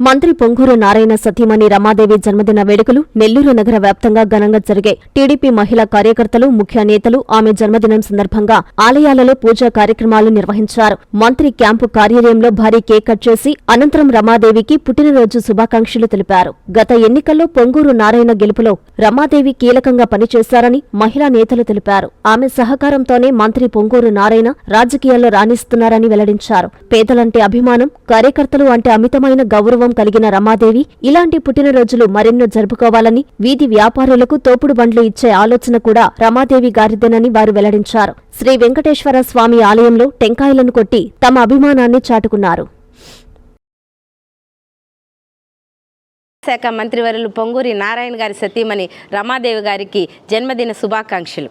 మంత్రి పొంగూరు నారాయణ సతీమణి రమాదేవి జన్మదిన వేడుకలు నెల్లూరు నగర వ్యాప్తంగా ఘనంగా జరిగాయి. టీడీపీ మహిళా కార్యకర్తలు ముఖ్య నేతలు ఆమె జన్మదినం సందర్భంగా ఆలయాలలో పూజా కార్యక్రమాలు నిర్వహించారు. మంత్రి క్యాంపు కార్యాలయంలో భారీ కేక్ కట్ చేసి అనంతరం రమాదేవికి పుట్టినరోజు శుభాకాంక్షలు తెలిపారు. గత ఎన్నికల్లో పొంగూరు నారాయణ గెలుపులో రమాదేవి కీలకంగా పనిచేశారని మహిళా నేతలు తెలిపారు. ఆమె సహకారంతోనే మంత్రి పొంగూరు నారాయణ రాజకీయాల్లో రాణిస్తున్నారని వెల్లడించారు. పేదలంటే అభిమానం కార్యకర్తలు అంటే అమితమైన గౌరవం కలిగిన రమాదేవి ఇలాంటి పుట్టినరోజులు మరెన్నో జరుపుకోవాలని వీధి వ్యాపారులకు తోపుడు బండ్లు ఇచ్చే ఆలోచన కూడా రమాదేవి గారిదేనని వారు వెల్లడించారు. శ్రీ వెంకటేశ్వర స్వామి ఆలయంలో టెంకాయలను కొట్టి తమ అభిమానాన్ని చాటుకున్నారు. శాఖ మంత్రివర్యులు పొంగూరి నారాయణ గారి సతీమణి రమాదేవి గారికి జన్మదిన శుభాకాంక్షలు.